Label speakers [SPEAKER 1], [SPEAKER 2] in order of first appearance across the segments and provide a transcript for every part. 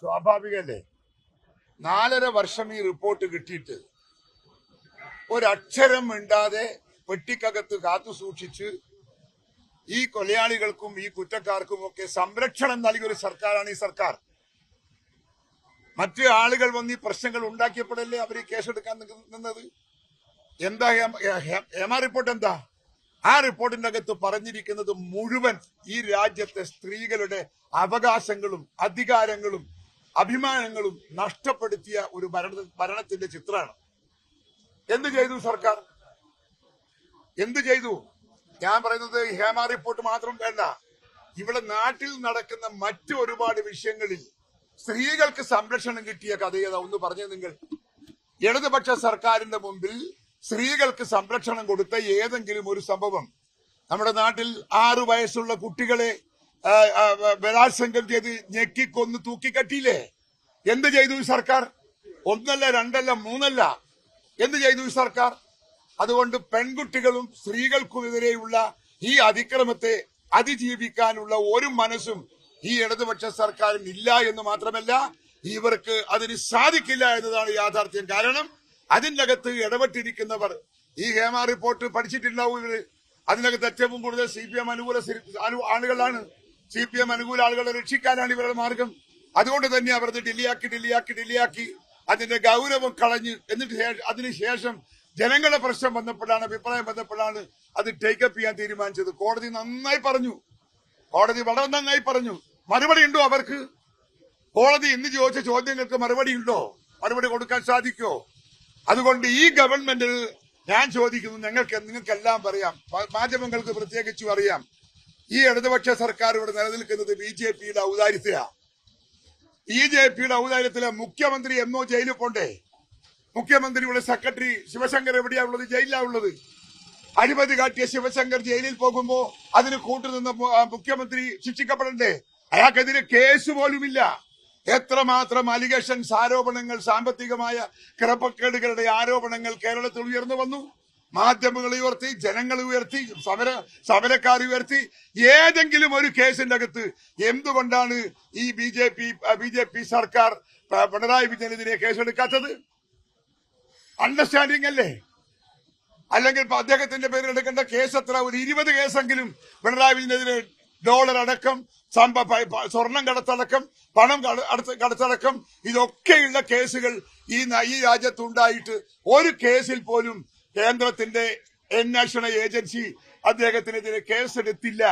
[SPEAKER 1] സ്വാഭാവികല്ലേ? നാലര വർഷം ഈ റിപ്പോർട്ട് കിട്ടിയിട്ട് ഒരക്ഷരം മിണ്ടാതെ പെട്ടിക്കകത്ത് കാത്തു സൂക്ഷിച്ച് ഈ കൊലയാളികൾക്കും ഈ കുറ്റക്കാർക്കും ഒക്കെ സംരക്ഷണം നൽകിയ ഒരു സർക്കാരാണ് ഈ സർക്കാർ. മറ്റു ആളുകൾ വന്ന് ഈ പ്രശ്നങ്ങൾ ഉണ്ടാക്കിയപ്പോഴല്ലേ അവർ ഈ കേസെടുക്കാൻ നിന്നത്? എന്താ ഹേമ റിപ്പോർട്ട് എന്താ? ആ റിപ്പോർട്ടിന്റെ അകത്ത് പറഞ്ഞിരിക്കുന്നത് മുഴുവൻ ഈ രാജ്യത്തെ സ്ത്രീകളുടെ അവകാശങ്ങളും അധികാരങ്ങളും അഭിമാനങ്ങളും നഷ്ടപ്പെടുത്തിയ ഒരു ഭരണ ഭരണത്തിന്റെ ചിത്രമാണ്. എന്ത് ചെയ്തു സർക്കാർ? എന്ത് ചെയ്തു? ഞാൻ പറയുന്നത് ഹേമ റിപ്പോർട്ട് മാത്രം വേണ്ട. ഇവിടെ നാട്ടിൽ നടക്കുന്ന മറ്റു ഒരുപാട് വിഷയങ്ങളിൽ സ്ത്രീകൾക്ക് സംരക്ഷണം കിട്ടിയ കഥയേതാ ഒന്ന് പറഞ്ഞു നിങ്ങൾ. ഇടതുപക്ഷ സർക്കാരിന്റെ മുമ്പിൽ സ്ത്രീകൾക്ക് സംരക്ഷണം കൊടുത്ത ഏതെങ്കിലും ഒരു സംഭവം. നമ്മുടെ നാട്ടിൽ ആറു വയസ്സുള്ള കുട്ടികളെ ബലാത്സംഗം ചെയ്ത് ഞെക്കിക്കൊന്ന് തൂക്കിക്കട്ടിയില്ലേ? എന്ത് ചെയ്തു ഈ സർക്കാർ? ഒന്നല്ല രണ്ടല്ല മൂന്നല്ല. എന്ത് ചെയ്തു ഈ സർക്കാർ? അതുകൊണ്ട് പെൺകുട്ടികളും സ്ത്രീകൾക്കുമെതിരെയുള്ള ഈ അതിക്രമത്തെ അതിജീവിക്കാനുള്ള ഒരു മനസ്സും ഈ ഇടതുപക്ഷ സർക്കാരിന് ഇല്ല എന്ന് മാത്രമല്ല ഇവർക്ക് അതിന് സാധിക്കില്ല എന്നതാണ് യാഥാർത്ഥ്യം. കാരണം അതിന്റെ അകത്ത് ഇടപെട്ടിരിക്കുന്നവർ ഈ ഹേമ റിപ്പോർട്ട് പഠിച്ചിട്ടുണ്ടാവും ഇവർ. അതിനകത്ത് ഏറ്റവും കൂടുതൽ സി പി എം അനുകൂല ആളുകളാണ്. സി പി എം അനുകൂല ആളുകളെ രക്ഷിക്കാനാണ് ഇവരുടെ മാർഗം. അതുകൊണ്ട് തന്നെ അവർ ഡില്ലിയാക്കി ഡില്ലിയാക്കി ഡില്ലിയാക്കി അതിന്റെ ഗൗരവം കളഞ്ഞ് എന്നിട്ട് അതിനുശേഷം ജനങ്ങളുടെ പ്രശ്നം വന്നപ്പോഴാണ് അഭിപ്രായം വന്നപ്പോഴാണ് അത് ടേക്കപ്പ് ചെയ്യാൻ തീരുമാനിച്ചത്. കോടതി നന്നായി പറഞ്ഞു. കോടതി വളരെ നന്നായി പറഞ്ഞു. മറുപടി ഉണ്ടോ അവർക്ക്? കോടതി ഇന്ന് ചോദിച്ച ചോദ്യങ്ങൾക്ക് മറുപടി ഉണ്ടോ? മറുപടി കൊടുക്കാൻ സാധിക്കോ അതുകൊണ്ട് ഈ ഗവൺമെന്റിൽ ഞാൻ ചോദിക്കുന്നു ഞങ്ങൾക്ക് നിങ്ങൾക്കെല്ലാം പറയാം. മാധ്യമങ്ങൾക്ക് പ്രത്യേകിച്ചും അറിയാം. ഈ ഇടതുപക്ഷ സർക്കാർ ഇവിടെ നിലനിൽക്കുന്നത് ബി ജെ പിയുടെ ഔദാര്യത്തിലാണ് ബി ജെ പിയുടെ ഔദാര്യത്തിലെ മുഖ്യമന്ത്രി എന്നോ ജയിലിൽ പോണ്ടേ? മുഖ്യമന്ത്രിയുടെ സെക്രട്ടറി ശിവശങ്കർ എവിടെയാ ഉള്ളത്? ജയിലിലാ ഉള്ളത്. അഴിമതി കാട്ടിയ ശിവശങ്കർ ജയിലിൽ പോകുമ്പോ അതിന് കൂട്ടുനിന്ന മുഖ്യമന്ത്രി ശിക്ഷിക്കപ്പെടണ്ടേ? അയാൾക്കെതിരെ കേസ് പോലുമില്ല. എത്രമാത്രം അലിഗേഷൻസ് ആരോപണങ്ങൾ സാമ്പത്തികമായ ക്രമക്കേടുകളുടെ ആരോപണങ്ങൾ കേരളത്തിൽ ഉയർന്നു വന്നു? മാധ്യമങ്ങൾ ഉയർത്തി ജനങ്ങൾ ഉയർത്തി സമര സമരക്കാർ ഉയർത്തി ഏതെങ്കിലും ഒരു കേസിന്റെ അകത്ത് എന്തുകൊണ്ടാണ് ഈ B J P B J P സർക്കാർ പിണറായി വിജയനെതിരെ കേസെടുക്കാത്തത്? അണ്ടർസ്റ്റാൻഡിംഗ് അല്ലേ? അല്ലെങ്കിൽ അദ്ദേഹത്തിന്റെ പേരിൽ എടുക്കേണ്ട കേസ് എത്ര? ഒരു ഇരുപത് കേസെങ്കിലും പിണറായി വിജയനെതിരെ ഡോളർ അടക്കം സമ്പ- സ്വർണം കടത്തടക്കം പണം കടത്തടക്കം ഇതൊക്കെയുള്ള കേസുകൾ ഈ ഈ രാജ്യത്തുണ്ടായിട്ട് ഒരു കേസിൽ പോലും കേന്ദ്രത്തിന്റെ അന്വേഷണ ഏജൻസി അദ്ദേഹത്തിനെതിരെ കേസെടുത്തില്ല.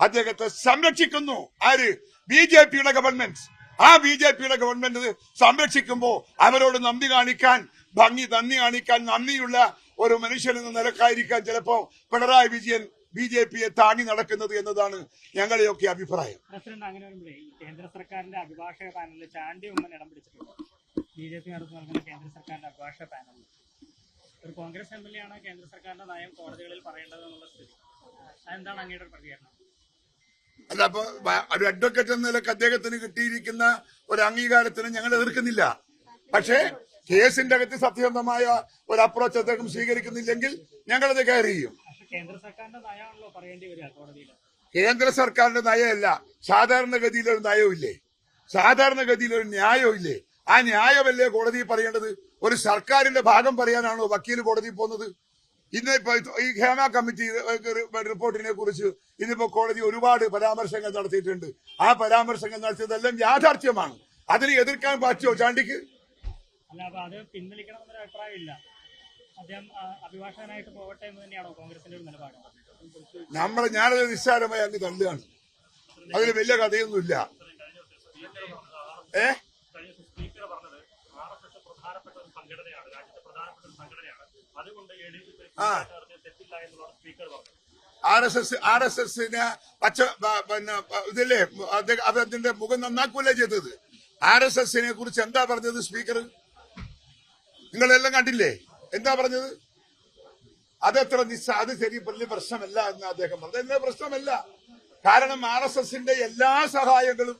[SPEAKER 1] അദ്ദേഹത്തെ സംരക്ഷിക്കുന്നു. ആര്? ബി ജെ പിയുടെ ഗവൺമെന്റ് ആ ബി ജെ പിയുടെ ഗവൺമെന്റ് സംരക്ഷിക്കുമ്പോ അവരോട് നന്ദി കാണിക്കാൻ ഭംഗി നന്ദി കാണിക്കാൻ നന്ദിയുള്ള ഒരു മനുഷ്യനെന്ന നിലക്കായിരിക്കാൻ ചിലപ്പോ പിണറായി വിജയൻ ബി ജെ പിയെ താങ്ങി നടക്കുന്നത് എന്നതാണ് ഞങ്ങളെയൊക്കെ അഭിപ്രായം.
[SPEAKER 2] പ്രസിഡന്റ് അങ്ങനെ ഒരു കോൺഗ്രസ് എം എൽ എ ആണ് കേന്ദ്ര സർക്കാരിന്റെ നയം കോടതികളിൽ പറയേണ്ടത് എന്നുള്ള സ്ഥിതി? അതെന്താണ് അങ്ങയുടെ പ്രതികരണം?
[SPEAKER 1] അല്ല അപ്പൊ ഒരു അഡ്വക്കേറ്റ് എന്ന നിലയ്ക്ക് അദ്ദേഹത്തിന് കിട്ടിയിരിക്കുന്ന ഒരു അംഗീകാരത്തിന് ഞങ്ങൾ എതിർക്കുന്നില്ല. പക്ഷേ കേസിന്റെ അകത്ത് സത്യസന്ധമായ ഒരു അപ്രോച്ച് അദ്ദേഹം സ്വീകരിക്കുന്നില്ലെങ്കിൽ ഞങ്ങളത് കയറി ചെയ്യും.
[SPEAKER 2] കേന്ദ്ര സർക്കാരിന്റെ നയമാണല്ലോ പറയേണ്ടി വരിക കോടതിയിൽ.
[SPEAKER 1] കേന്ദ്ര സർക്കാരിന്റെ നയമല്ല സാധാരണഗതിയിൽ ഒരു ഇല്ലേ സാധാരണഗതിയിൽ ഒരു ഇല്ലേ ആ ന്യായമല്ലേ കോടതി പറയേണ്ടത്? ഒരു സർക്കാരിന്റെ ഭാഗം പറയാനാണോ വക്കീൽ കോടതി പോകുന്നത്? ഇന്ന് ഇപ്പൊ ഈ ഹേമ കമ്മിറ്റി റിപ്പോർട്ടിനെ കുറിച്ച് ഇന്നിപ്പോ കോടതി ഒരുപാട് പരാമർശങ്ങൾ നടത്തിയിട്ടുണ്ട്. ആ പരാമർശങ്ങൾ നടത്തിയതെല്ലാം യാഥാർത്ഥ്യമാണ്. അതിന് എതിർക്കാൻ പറ്റുമോ ചാണ്ടിക്ക്?
[SPEAKER 2] അല്ല അപ്പൊ അത് പിൻവലിക്കണം എന്നൊരു അഭിപ്രായമില്ല അദ്ദേഹം ആ, അഭിഭാഷകനായിട്ട് പോകട്ടെ എന്ന് തന്നെയാണോ കോൺഗ്രസിന്റെ ഒരു നിലപാട്?
[SPEAKER 1] നമ്മളെ ഞാനത് നിസ്സാരമായി അങ്ങ് തള്ളുകയാണ്. അതിന് വലിയ കഥയൊന്നുമില്ല. ഏ
[SPEAKER 3] കഴിഞ്ഞ ദിവസം സ്പീക്കർ പറഞ്ഞത് ആർ എസ് എസ് പ്രധാനപ്പെട്ട ഒരു സംഘടനയാണ് രാജ്യത്തെ പ്രധാനപ്പെട്ട ഒരു സംഘടനയാണ് അതുകൊണ്ട് എ ഡി ജി പി
[SPEAKER 1] ആ. R S S R S പച്ച പിന്നെ ഇതില്ലേ അദ്ദേഹം അദ്ദേഹത്തിന്റെ മുഖം നന്നാക്കൂലേ ചെയ്തത്? ആർ എസ് എസിനെ കുറിച്ച് എന്താ പറഞ്ഞത് സ്പീക്കർ നിങ്ങളെല്ലാം കണ്ടില്ലേ? എന്താ പറഞ്ഞത്? അതത്ര നിസ്സ അത് ശരി വലിയ പ്രശ്നമല്ല എന്ന് അദ്ദേഹം പറഞ്ഞു. എന്താ പ്രശ്നമല്ല? കാരണം ആർ എസ് എസിന്റെ എല്ലാ സഹായങ്ങളും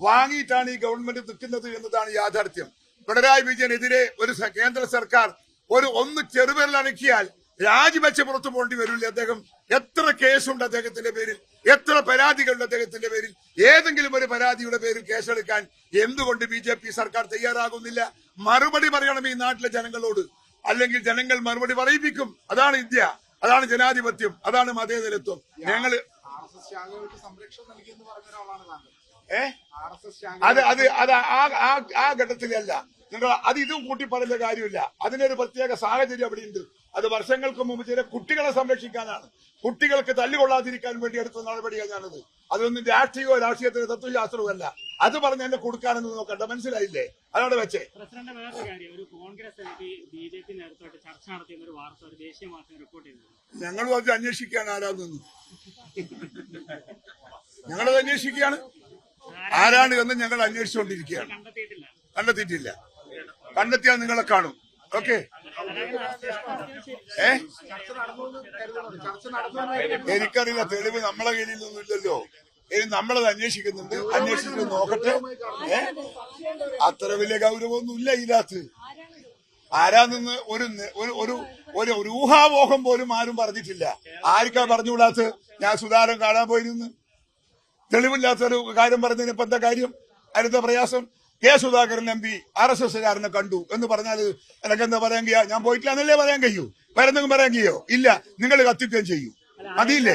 [SPEAKER 1] വാങ്ങിയിട്ടാണ് ഈ ഗവൺമെന്റ് നിൽക്കുന്നത് എന്നതാണ് യാഥാർത്ഥ്യം. പിണറായി വിജയനെതിരെ ഒരു കേന്ദ്ര സർക്കാർ ഒരു ഒന്ന് ചെറുപേരിൽ അണക്കിയാൽ രാജിവെച്ച് പുറത്തു പോകേണ്ടി വരില്ലേ അദ്ദേഹം. എത്ര കേസുണ്ട് അദ്ദേഹത്തിന്റെ പേരിൽ? എത്ര പരാതികളുണ്ട് അദ്ദേഹത്തിന്റെ പേരിൽ? ഏതെങ്കിലും ഒരു പരാതിയുടെ പേരിൽ കേസെടുക്കാൻ എന്തുകൊണ്ട് ബി ജെ പി സർക്കാർ തയ്യാറാകുന്നില്ല? മറുപടി പറയണം ഈ നാട്ടിലെ ജനങ്ങളോട്. അല്ലെങ്കിൽ ജനങ്ങൾ മറുപടി പറയിപ്പിക്കും. അതാണ് ഇന്ത്യ. അതാണ് ജനാധിപത്യം. അതാണ് മതേതരത്വം.
[SPEAKER 4] ഞങ്ങൾ
[SPEAKER 1] ഏ? അത് അത് അത് ആ ഘട്ടത്തിലല്ല. നിങ്ങൾ അത് ഇതും കൂട്ടി പറയുന്ന കാര്യമില്ല. അതിനൊരു പ്രത്യേക സാഹചര്യം അവിടെ ഉണ്ട് അത് വർഷങ്ങൾക്ക് മുമ്പ് ചില കുട്ടികളെ സംരക്ഷിക്കാനാണ്. കുട്ടികൾക്ക് തല്ലുകൊള്ളാതിരിക്കാൻ വേണ്ടി എടുത്ത നടപടിയാണ് ഞാനത്. അതൊന്നും രാഷ്ട്രീയോ രാഷ്ട്രീയത്തിന് തത്വശാസ്ത്രവുമല്ല. അത് പറഞ്ഞ് എന്നെ കൊടുക്കാനെന്ന് നോക്കണ്ട. മനസ്സിലായില്ലേ? അതാണ് വെച്ചേ.
[SPEAKER 2] പ്രസിഡന്റ് കാര്യം. ഒരു Congress M P B J P നേതൃത്വമായിട്ട് ചർച്ച ഒരു വാർത്ത ഒരു ദേശീയ മാധ്യമം റിപ്പോർട്ട് ചെയ്തത്
[SPEAKER 1] ഞങ്ങളും അത് അന്വേഷിക്കാൻ ആരാന്ന് ഞങ്ങളത് അന്വേഷിക്കുകയാണ്. ആരാണ് എന്ന് ഞങ്ങൾ അന്വേഷിച്ചുകൊണ്ടിരിക്കുകയാണ്.
[SPEAKER 2] കണ്ടെത്തിയിട്ടില്ല.
[SPEAKER 1] കണ്ടെത്തിയാൽ നിങ്ങളെ കാണും. ഓക്കെ? ഏ. എനിക്കറിയില്ല തെളിവ് നമ്മളെ കയ്യിലൊന്നും ഇല്ലല്ലോ ഇനി നമ്മളത് അന്വേഷിക്കുന്നുണ്ട്. അന്വേഷിച്ചിട്ട് നോക്കട്ടെ. ഏ? അത്ര വലിയ ഗൗരവമൊന്നും ഇല്ല ഇതിനകത്ത്. ആരാ ഒരു ഒരു ഒരു ഒരു ഒരു ഊഹാപോഹം പോലും ആരും പറഞ്ഞിട്ടില്ല. ആർക്കാ പറഞ്ഞുകൂടാത്ത് ഞാൻ സുധാരൻ കാണാൻ പോയിരുന്നു. തെളിവില്ലാത്തൊരു കാര്യം പറഞ്ഞതിന് ഇപ്പൊ എന്താ കാര്യം? അടുത്ത പ്രയാസം? K Sudhakaran M P R S എസ്സുകാരനെ കണ്ടു എന്ന് പറഞ്ഞാൽ എനിക്ക് എന്താ പറയാൻ കഴിയാ? ഞാൻ പോയിട്ടില്ല എന്നല്ലേ പറയാൻ കഴിയൂ? വേറെന്തെങ്കിലും പറയാൻ കഴിയോ? ഇല്ല. നിങ്ങൾ കത്തിക്കുകയും ചെയ്യൂ.
[SPEAKER 2] അല്ല,